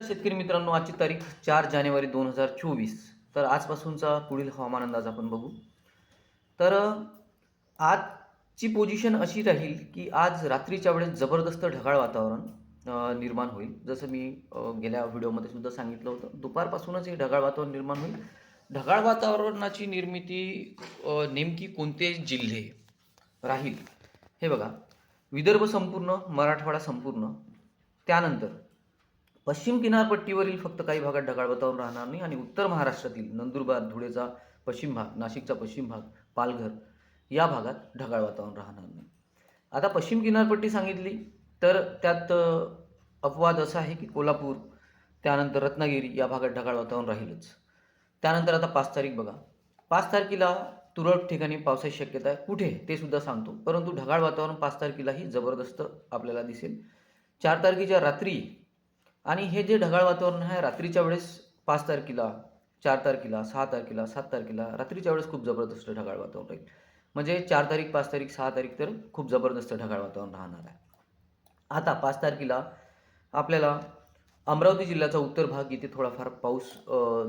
शेतकरी मित्रांनो आजची तारीख चार जानेवारी दोन हजार चोवीस. तर आजपासूनचा पुढील हवामान अंदाज आपण बघू. तर आजची पोझिशन अशी राहील की आज रात्रीच्या वेळेस जबरदस्त ढगाळ वातावरण निर्माण होईल. जसं मी गेल्या व्हिडिओमध्ये सुद्धा सांगितलं होतं. दुपारपासूनच हे ढगाळ वातावरण निर्माण होईल. ढगाळ वातावरणाची निर्मिती नेमकी कोणते जिल्हे राहील? हे बघा. विदर्भ संपूर्ण मराठवाडा संपूर्ण. त्यानंतर पश्चिम किनारपट्टीवरील फक्त काही भागात ढगाळ वातावरण राहणार नाही आणि उत्तर महाराष्ट्रातील नंदुरबार धुळेचा पश्चिम भाग नाशिकचा पश्चिम भाग पालघर या भागात ढगाळ वातावरण राहणार नाही. आता पश्चिम किनारपट्टी सांगितली तर त्यात अपवाद असा आहे की कोल्हापूर त्यानंतर रत्नागिरी या भागात ढगाळ वातावरण राहीलच. त्यानंतर आता पाच तारीख बघा. पाच तारखेला तुरळक ठिकाणी पावसाची शक्यता आहे. कुठे? ते सुद्धा सांगतो. परंतु ढगाळ वातावरण पाच तारखेलाही जबरदस्त आपल्याला दिसेल. चार तारखेच्या रात्री आणि हे जे ढगाळ वातावरण आहे रात्रीच्या वेळेस पाच तारखेला चार तारखेला सहा तारखेला सात तारखेला रात्रीच्या वेळेस खूप जबरदस्त ढगाळ वातावरण राहील. म्हणजे चार तारीख पाच तारीख सहा तारीख तर खूप जबरदस्त ढगाळ वातावरण राहणार आहे. आता पाच तारखेला आपल्याला अमरावती जिल्ह्याचा उत्तर भाग इथे थोडाफार पाऊस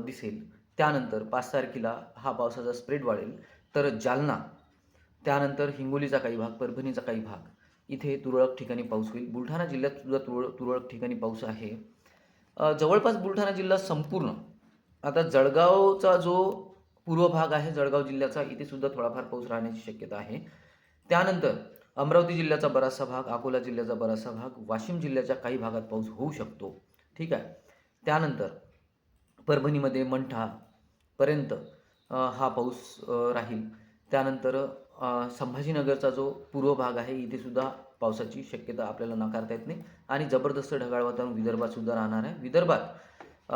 दिसेल. त्यानंतर पाच तारखेला हा पावसाचा स्प्रेड वाढेल. तर जालना त्यानंतर हिंगोलीचा काही भाग परभणीचा काही भाग इथे तुरळक ठिकाणी पाऊस होईल. बुलढाणा जिल्ह्यात सुद्धा तुरळ तुरळक ठिकाणी पाऊस आहे. जवळपास बुलढाणा जिल्हा संपूर्ण आता जळगावचा जो पूर्व भाग आहे जळगाव जिल्ह्याचा इथे सुद्धा थोडाफार पाऊस राहण्याची शक्यता आहे. त्यानंतर अमरावती जिल्ह्याचा बराचसा भाग अकोला जिल्ह्याचा बराचसा भाग वाशिम जिल्ह्याच्या काही भागात पाऊस होऊ शकतो. ठीक आहे? त्यानंतर परभणीमध्ये मंठापर्यंत पर्यंत हा पाऊस राहील. त्यानंतर संभाजीनगरचा जो पूर्व भाग आहे इथे सुद्धा पावसाची शक्यता आपल्याला नाकारता येत नाही. आणि जबरदस्त ढगाळ वातावरण विदर्भात सुद्धा राहणार आहे. विदर्भात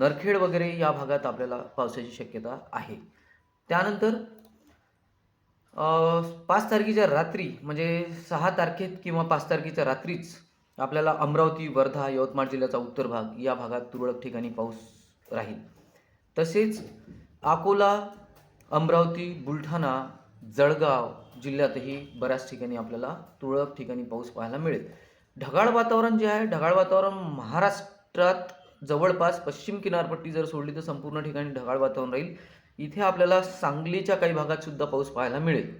नरखेड वगैरे या भागात आपल्याला पावसाची शक्यता आहे. त्यानंतर पाच तारखेच्या रात्री म्हणजे सहा तारखेत किंवा पाच तारखेच्या रात्रीच आपल्याला अमरावती वर्धा यवतमाळ जिल्ह्याचा उत्तर भाग या भागात तुरळक ठिकाणी पाऊस राहील. तसेच अकोला अमरावती बुलढाणा जळगाव जिल्ह्यातही बऱ्याच ठिकाणी आपल्याला तुरळक ठिकाणी पाऊस पाहायला मिळेल. ढगाळ वातावरण जे आहे ढगाळ वातावरण महाराष्ट्रात जवळपास पश्चिम किनारपट्टी जर सोडली तर संपूर्ण ठिकाणी ढगाळ वातावरण राहील. इथे आपल्याला सांगलीच्या काही भागात सुद्धा पाऊस पाहायला मिळेल.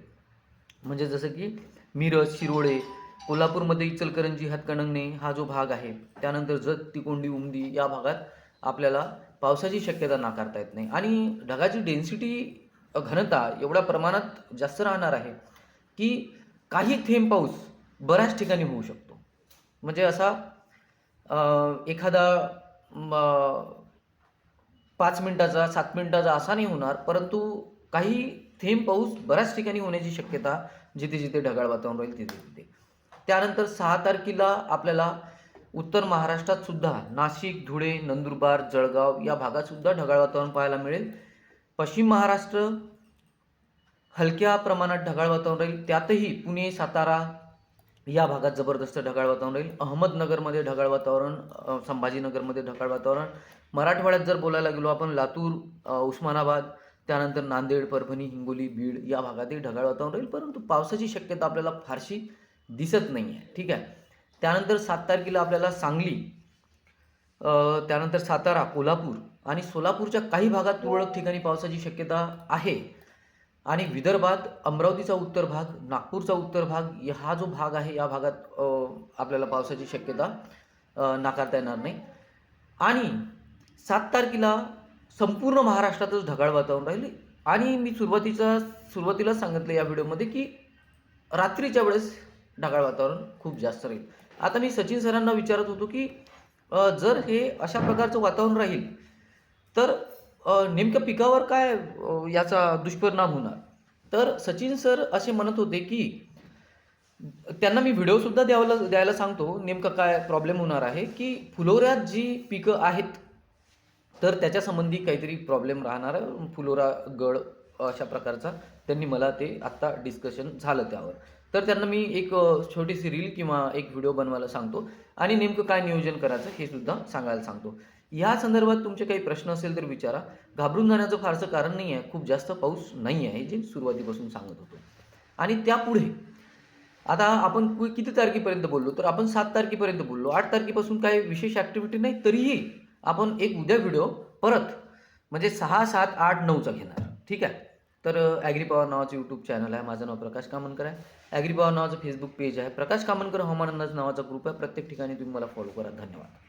म्हणजे जसं की मिरज शिरोळे कोल्हापूरमध्ये इचलकरंजी हातकणंगणे हा जो भाग आहे त्यानंतर जत तिकोंडी उमदी या भागात आपल्याला पावसाची शक्यता नाकारता येत नाही. आणि ढगाची डेन्सिटी घनता एवढ्या प्रमाणात जास्त राहणार आहे की काही थेंब पाऊस बऱ्याच ठिकाणी होऊ शकतो. म्हणजे असा एखादा पाच मिनिटाचा सात मिनिटाचा असा नाही होणार परंतु काही थेंब पाऊस बऱ्याच ठिकाणी होण्याची शक्यता जिथे जिथे ढगाळ वातावरण राहील तिथे तिथे. त्यानंतर सहा तारखेला आपल्याला उत्तर महाराष्ट्रात सुद्धा नाशिक धुळे नंदुरबार जळगाव या भागात सुद्धा ढगाळ वातावरण पाहायला मिळेल. पश्चिम महाराष्ट्र हलक्या प्रमाणात ढगाळ वातावरण राहील. त्यातही पुणे सातारा या भागात जबरदस्त ढगाळ वातावरण राहील. अहमदनगरमध्ये ढगाळ वातावरण संभाजीनगरमध्ये ढगाळ वातावरण. मराठवाड्यात जर बोलायला गेलो आपण लातूर उस्मानाबाद त्यानंतर नांदेड परभणी हिंगोली बीड या भागातही ढगाळ वातावरण राहील. परंतु पावसाची शक्यता आपल्याला फारशी दिसत नाही आहे ठीक आहे? त्यानंतर सात तारखेला आपल्याला सांगली त्यानंतर सातारा कोल्हापूर आणि सोलापूरच्या काही भागात तुरळक ठिकाणी पावसाची शक्यता आहे. आणि विदर्भात अमरावतीचा उत्तर भाग नागपूरचा उत्तर भाग हा जो भाग आहे या भागात आपल्याला पावसाची शक्यता नाकारता येणार नाही. आणि सात तारखेला संपूर्ण महाराष्ट्रातच ढगाळ वातावरण राहील आणि मी सुरुवातीचा सुरुवातीला सांगितलं या व्हिडिओमध्ये की रात्रीच्या वेळेस ढगाळ वातावरण खूप जास्त राहील. आता मी सचिन सरांना विचारत होतो की जर हे अशा प्रकारचं वातावरण राहील तर नेमकं नेमक्या पिकावर काय याचा दुष्परिणाम होणार? तर सचिन सर असे म्हणत होते की त्यांना मी व्हिडिओसुद्धा द्यायला द्यायला सांगतो नेमकं काय प्रॉब्लेम होणार आहे की फुलोऱ्यात जी पिकं आहेत तर त्याच्या संबंधी काहीतरी प्रॉब्लेम राहणार फुलोरा गड अशा प्रकारचा. त्यांनी मला ते आत्ता डिस्कशन झालं त्यावर. तर त्यांना मी एक छोटीशी रील किंवा एक व्हिडिओ बनवायला सांगतो. आणि नेमकं काय नियोजन करायचं हे सुद्धा सांगायला सांगतो. या संदर्भात तुमचे काही प्रश्न असेल तर विचारा. घाबरून जाण्याचं फारसं कारण नाही आहे. खूप जास्त पाऊस नाही आहे जे सुरुवातीपासून सांगत होतो. आणि त्यापुढे आता आपण कु- किती तारखेपर्यंत बोललो? तर आपण सात तारखेपर्यंत बोललो. आठ तारखेपासून काही विशेष ॲक्टिव्हिटी नाही तरीही आपण एक उद्या व्हिडिओ परत म्हणजे सहा सात आठ नऊचा घेणार. ठीक आहे? तर ॲग्री पॉवर नावाचं यूट्यूब चॅनल आहे. माझं नाव प्रकाश कामनकर आहे. ॲग्री पॉवर नावाचं फेसबुक पेज आहे. प्रकाश कामनकर हवामान अंदाज नावाचा ग्रुप आहे. प्रत्येक ठिकाणी तुम्ही मला फॉलो करा. धन्यवाद.